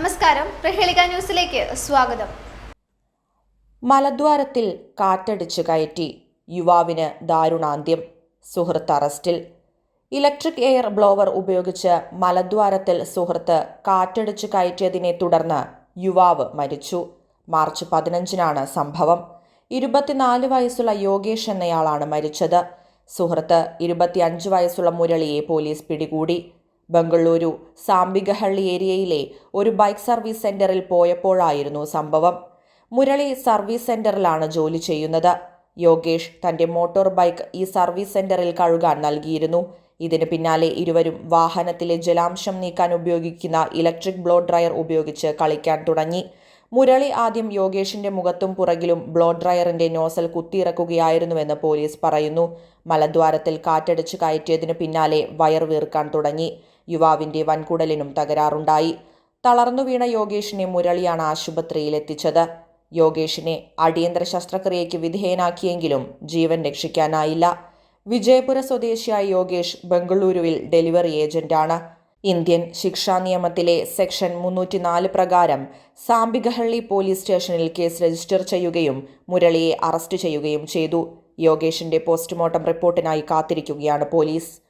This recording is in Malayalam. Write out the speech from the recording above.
നമസ്കാരം. പ്രഹേളിക ന്യൂസിലേക്ക് സ്വാഗതം. മലദ്വാരത്തിൽ കാറ്റടിച്ച് കയറ്റി. യുവാവിന് ദാരുണാന്ത്യം. സുഹൃത്ത് അറസ്റ്റിൽ. ഇലക്ട്രിക് എയർ ബ്ലോവർ ഉപയോഗിച്ച് മലദ്വാരത്തിൽ സുഹൃത്ത് കാറ്റടിച്ച് കയറ്റിയതിനെ തുടർന്ന് യുവാവ് മരിച്ചു. മാർച്ച് പതിനഞ്ചിനാണ് സംഭവം. ഇരുപത്തിനാല് വയസ്സുള്ള യോഗേഷ് എന്നയാളാണ് മരിച്ചത്. സുഹൃത്ത് ഇരുപത്തിയഞ്ച് വയസ്സുള്ള മുരളിയെ പോലീസ് പിടികൂടി. ബംഗളൂരു സാംബികഹള്ളി ഏരിയയിലെ ഒരു ബൈക്ക് സർവീസ് സെന്ററിൽ പോയപ്പോഴായിരുന്നു സംഭവം. മുരളി സർവീസ് സെന്ററിലാണ് ജോലി ചെയ്യുന്നത്. യോഗേഷ് തന്റെ മോട്ടോർ ബൈക്ക് ഈ സർവീസ് സെന്ററിൽ കഴുകാൻ നൽകിയിരുന്നു. ഇതിന് പിന്നാലെ ഇരുവരും വാഹനത്തിലെ ജലാംശം നീക്കാൻ ഉപയോഗിക്കുന്ന ഇലക്ട്രിക് ബ്ലോ ഡ്രയർ ഉപയോഗിച്ച് കളിക്കാൻ തുടങ്ങി. മുരളി ആദ്യം യോഗേഷിന്റെ മുഖത്തും പുറകിലും ബ്ലോ ഡ്രയറിന്റെ നോസൽ കുത്തിയിറക്കുകയായിരുന്നുവെന്ന് പോലീസ് പറയുന്നു. മലദ്വാരത്തിൽ കാറ്റടിച്ച് കയറ്റിയതിനു പിന്നാലെ വയർ വീർക്കാൻ തുടങ്ങി. യുവാവിന്റെ വൻകുടലിനും തകരാറുണ്ടായി. തളർന്നു വീണ യോഗേഷിനെ മുരളിയാണ് ആശുപത്രിയിൽ എത്തിച്ചത് യോഗേഷിനെ അടിയന്തര ശസ്ത്രക്രിയയ്ക്ക് വിധേയനാക്കിയെങ്കിലും ജീവൻ രക്ഷിക്കാനായില്ല. വിജയപുര സ്വദേശിയായ യോഗേഷ് ബംഗളൂരുവിൽ ഡെലിവറി ഏജന്റാണ്. ഇന്ത്യൻ ശിക്ഷാ നിയമത്തിലെ സെക്ഷൻ മുന്നൂറ്റിനാല് പ്രകാരം സാമ്പികഹള്ളി പോലീസ് സ്റ്റേഷനിൽ കേസ് രജിസ്റ്റർ ചെയ്യുകയും മുരളിയെ അറസ്റ്റ് ചെയ്യുകയും ചെയ്തു. യോഗേഷിന്റെ പോസ്റ്റ്മോർട്ടം റിപ്പോർട്ടിനായി കാത്തിരിക്കുകയാണ് police.